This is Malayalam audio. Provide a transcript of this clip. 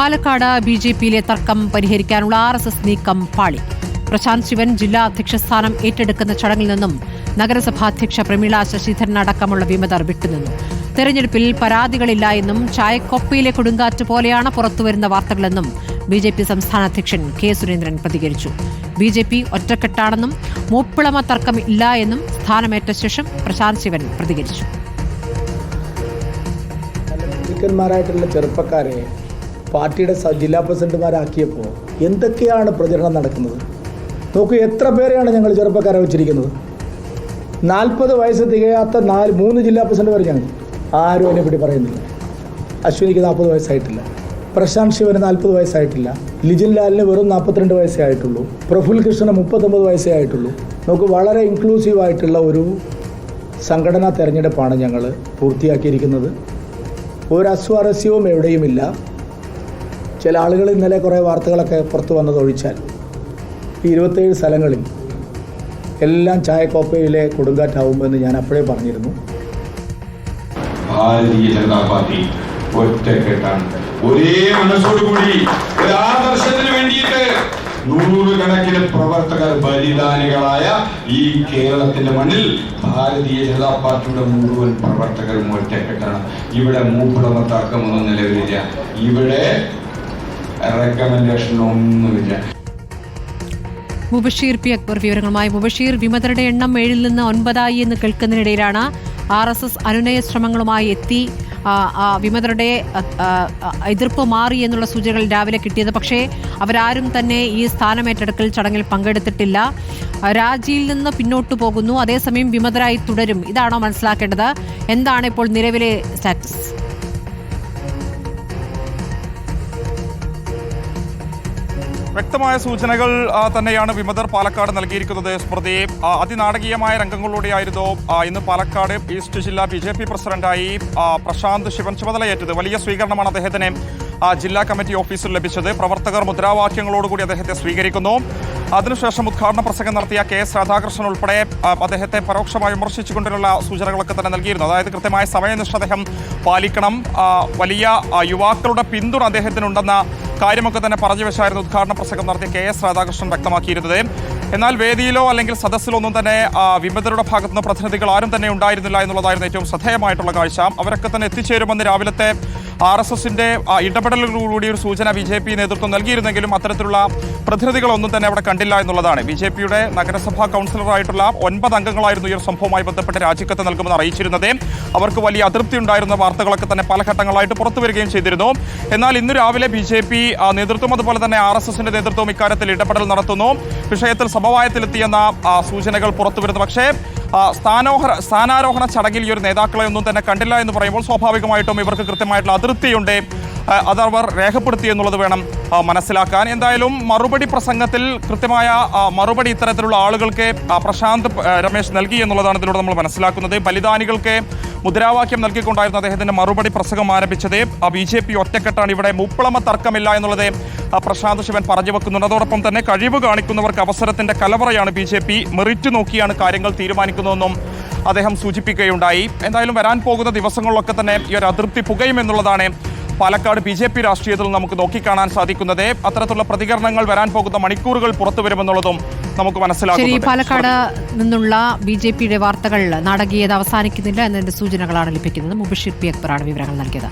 പാലക്കാട് ബി ജെ പിയിലെ തർക്കം പരിഹരിക്കാനുള്ള ആർ എസ് എസ് നീക്കം പാളി. പ്രശാന്ത് ശിവൻ ജില്ലാ അധ്യക്ഷ സ്ഥാനം ഏറ്റെടുക്കുന്ന ചടങ്ങിൽ നിന്നും നഗരസഭാ അധ്യക്ഷ പ്രമീള ശശിധരൻ അടക്കമുള്ള വിമതർ വിട്ടുനിന്നു. തെരഞ്ഞെടുപ്പിൽ പരാതികളില്ല എന്നും ചായക്കൊപ്പയിലെ കൊടുങ്കാറ്റ് പോലെയാണ് പുറത്തുവരുന്ന വാർത്തകളെന്നും ബി ജെ പി സംസ്ഥാന അധ്യക്ഷൻ കെ സുരേന്ദ്രൻ പ്രതികരിച്ചു. ബി ജെ പി ഒറ്റക്കെട്ടാണെന്നും മൂപ്പിളമ തർക്കം ഇല്ല എന്നും സ്ഥാനമേറ്റ ശേഷം പ്രശാന്ത് ശിവൻ പ്രതികരിച്ചു. പാർട്ടിയുടെ ജില്ലാ പ്രസിഡന്റുമാരാക്കിയപ്പോൾ എന്തൊക്കെയാണ് പ്രചരണം നടക്കുന്നത്? നോക്കൂ എത്ര പേരെയാണ് ഞങ്ങൾ ചെറുപ്പക്കാരെ വെച്ചിരിക്കുന്നത്? നാൽപ്പത് വയസ്സ് തികയാത്ത നാല് മൂന്ന് ജില്ലാ പ്രസിഡന്റ് വരെ ഞങ്ങൾ. ആരും അതിനെ പറ്റി പറയുന്നില്ല. അശ്വിനിക്ക് നാൽപ്പത് വയസ്സായിട്ടില്ല. പ്രശാന്ത് ശിവന് നാൽപ്പത് വയസ്സായിട്ടില്ല. ലിജിൻ ലാലിന് വെറും നാൽപ്പത്തിരണ്ട് വയസ്സേ ആയിട്ടുള്ളൂ. പ്രഫുൽ കൃഷ്ണന് മുപ്പത്തൊമ്പത് വയസ്സേ ആയിട്ടുള്ളൂ. നമുക്ക് വളരെ ഇൻക്ലൂസീവ് ആയിട്ടുള്ള ഒരു സംഘടനാ തെരഞ്ഞെടുപ്പാണ് ഞങ്ങൾ പൂർത്തിയാക്കിയിരിക്കുന്നത്. ഒരു അസ്വാരസ്യവും എവിടെയുമില്ല. ചില ആളുകൾ ഇന്നലെ കുറേ വാർത്തകളൊക്കെ പുറത്തു വന്നതൊഴിച്ചാൽ ഈ ഇരുപത്തേഴ് സ്ഥലങ്ങളിൽ എല്ലാം ചായക്കോപ്പയിലെ കൊടുങ്കാറ്റാവുമെന്ന് ഞാൻ അപ്പോഴേ പറഞ്ഞിരുന്നു. ഭാരതീയ ജനതാ പാർട്ടി ഒറ്റക്കെട്ടാണ്. ഒരേ മനസ്സോടുകൂടി ഒരു ആദർശത്തിന് വേണ്ടിയിട്ട് നൂറുകണക്കിന് പ്രവർത്തകർ ബലിദാനികളായ ഈ കേരളത്തിന്റെ മണ്ണിൽ ഭാരതീയ ജനതാ പാർട്ടിയുടെ മുഴുവൻ പ്രവർത്തകരും ഒറ്റക്കെട്ടാണ്. ഇവിടെ മൂപ്പിളമ തർക്കമൊന്നും നിലവിലില്ല. ഇവിടെ റെക്കമെൻഡേഷൻ ഒന്നുമില്ല മുബഷീർ പി അക്ബർ വിവരങ്ങളുമായി. മുബഷീർ വിമതരുടെ എണ്ണം ഏഴിൽ നിന്ന് ഒൻപതായി എന്ന് കേൾക്കുന്നതിനിടയിലാണ് ആർ എസ് എസ് അനുനയ ശ്രമങ്ങളുമായി എത്തി. വിമതരുടെ എതിർപ്പ് മാറി എന്നുള്ള സൂചനകൾ രാവിലെ കിട്ടിയത്. പക്ഷേ അവരാരും തന്നെ ഈ സ്ഥാനമേറ്റെടുക്കൽ ചടങ്ങിൽ പങ്കെടുത്തിട്ടില്ല. രാജിയിൽ നിന്ന് പിന്നോട്ടു പോകുന്നു. അതേസമയം വിമതരായി തുടരും. ഇതാണോ മനസ്സിലാക്കേണ്ടത്? എന്താണ് ഇപ്പോൾ നിലവിലെ സ്റ്റാറ്റസ്? വ്യക്തമായ സൂചനകൾ തന്നെയാണ് വിമതർ പാലക്കാട് നൽകിയിരിക്കുന്നത്. സ്മൃതി അതിനാടകീയമായ രംഗങ്ങളിലൂടെയായിരുന്നു ഇന്ന് പാലക്കാട് ഈസ്റ്റ് ജില്ലാ ബി ജെ പി പ്രസിഡന്റായി പ്രശാന്ത് ശിവൻ ചുമതലയേറ്റത് വലിയ സ്വീകരണമാണ് അദ്ദേഹത്തിന് ജില്ലാ കമ്മിറ്റി ഓഫീസിൽ ലഭിച്ചത്. പ്രവർത്തകർ മുദ്രാവാക്യങ്ങളോടുകൂടി അദ്ദേഹത്തെ സ്വീകരിക്കുന്നു. അതിനുശേഷം ഉദ്ഘാടന പ്രസംഗം നടത്തിയ കെ എസ് രാധാകൃഷ്ണൻ ഉൾപ്പെടെ അദ്ദേഹത്തെ പരോക്ഷമായി വിമർശിച്ചുകൊണ്ടുള്ള സൂചനകളൊക്കെ തന്നെ നൽകിയിരുന്നു. അതായത് കൃത്യമായ സമയനിഷ്ഠ അദ്ദേഹം പാലിക്കണം. വലിയ യുവാക്കളുടെ പിന്തുണ അദ്ദേഹത്തിനുണ്ടെന്ന കാര്യമൊക്കെ തന്നെ പറഞ്ഞു വെച്ചായിരുന്നു ഉദ്ഘാടന പ്രസംഗം നടത്തിയ കെ എസ് രാധാകൃഷ്ണൻ വ്യക്തമാക്കിയിരുന്നത്. എന്നാൽ വേദിയിലോ അല്ലെങ്കിൽ സദസ്സിലോ ഒന്നും തന്നെ വിമതരുടെ ഭാഗത്തുനിന്ന് പ്രതിനിധികൾ ആരും തന്നെ ഉണ്ടായിരുന്നില്ല എന്നുള്ളതായിരുന്നു ഏറ്റവും ശ്രദ്ധേയമായിട്ടുള്ള കാഴ്ച. അവരൊക്കെ തന്നെ എത്തിച്ചേരുമെന്ന് രാവിലത്തെ ആർ എസ് എസിന്റെ ഇടപെടലുകളിലൂടെ ഒരു സൂചന ബി ജെ പി നേതൃത്വം നൽകിയിരുന്നെങ്കിലും അത്തരത്തിലുള്ള പ്രതിനിധികളൊന്നും തന്നെ അവിടെ കണ്ടില്ല എന്നുള്ളതാണ്. ബി ജെ പിയുടെ നഗരസഭാ കൗൺസിലറായിട്ടുള്ള ഒൻപത് അംഗങ്ങളായിരുന്നു ഈ ഒരു സംഭവവുമായി ബന്ധപ്പെട്ട് രാജിക്കത്ത് നൽകുമെന്ന് അറിയിച്ചിരുന്നത്. അവർക്ക് വലിയ അതൃപ്തി ഉണ്ടായിരുന്ന വാർത്തകളൊക്കെ തന്നെ പല ഘട്ടങ്ങളായിട്ട് പുറത്തു വരികയും ചെയ്തിരുന്നു. എന്നാൽ ഇന്ന് രാവിലെ ബി ജെ പി നേതൃത്വം അതുപോലെ തന്നെ ആർ എസ് എസിന്റെ നേതൃത്വം ഇക്കാര്യത്തിൽ ഇടപെടൽ നടത്തുന്നു. വിഷയത്തിൽ സമവായത്തിലെത്തിയെന്ന സൂചനകൾ പുറത്തുവരുന്നു പക്ഷേ സ്ഥാനോഹര സ്ഥാനാരോഹണ ചടങ്ങിൽ ഈ ഒരു നേതാക്കളെ ഒന്നും തന്നെ കണ്ടില്ല എന്ന് പറയുമ്പോൾ സ്വാഭാവികമായിട്ടും ഇവർക്ക് കൃത്യമായിട്ടുള്ള അതിർത്തിയുണ്ട്. ആ, അതവർ രേഖപ്പെടുത്തി എന്നുള്ളത് വേണം മനസ്സിലാക്കാൻ. എന്തായാലും മറുപടി പ്രസംഗത്തിൽ കൃത്യമായ മറുപടി ഇത്തരത്തിലുള്ള ആളുകൾക്ക് പ്രശാന്ത് രമേശ് നൽകി എന്നുള്ളതാണ് ഇതിലൂടെ നമ്മൾ മനസ്സിലാക്കുന്നത്. ബലിദാനികൾക്ക് മുദ്രാവാക്യം നൽകിക്കൊണ്ടായിരുന്നു അദ്ദേഹത്തിന്റെ മറുപടി പ്രസംഗം ആരംഭിച്ചത്. ബി ജെ പി ഒറ്റക്കെട്ടാണ്. ഇവിടെ മുപ്പളമ തർക്കമില്ല എന്നുള്ളത് പ്രശാന്ത് ശിവൻ പറഞ്ഞു വെക്കുന്നുണ്ട്. അതോടൊപ്പം തന്നെ കഴിവ് കാണിക്കുന്നവർക്ക് അവസരത്തിന്റെ കലവറയാണ് ബി ജെ പി. മെറിറ്റ് നോക്കിയാണ് കാര്യങ്ങൾ തീരുമാനിക്കുന്നതെന്നും അദ്ദേഹം സൂചിപ്പിക്കുകയുണ്ടായി. എന്തായാലും വരാൻ പോകുന്ന ദിവസങ്ങളിലൊക്കെ തന്നെ ഈ ഒരു അതൃപ്തി പുകയുമെന്നുള്ളതാണ് പാലക്കാട് ബി ജെ പി രാഷ്ട്രീയത്തിൽ നമുക്ക് നോക്കിക്കാണാൻ സാധിക്കുന്നത്. അത്തരത്തിലുള്ള പ്രതികരണങ്ങൾ വരാൻ പോകുന്ന മണിക്കൂറുകൾ പുറത്തു വരുമെന്നുള്ളതും നമുക്ക് മനസ്സിലാക്കും മനസ്സിലാകും പാലക്കാട് നിന്നുള്ള ബി ജെ പിയുടെ വാർത്തകൾ നാടകീയത അവസാനിക്കുന്നില്ല എന്നതിന്റെ സൂചനകളാണ് ലഭിക്കുന്നത്. മുബഷിർ പി അക്ബറാണ് വിവരങ്ങൾ നൽകിയത്.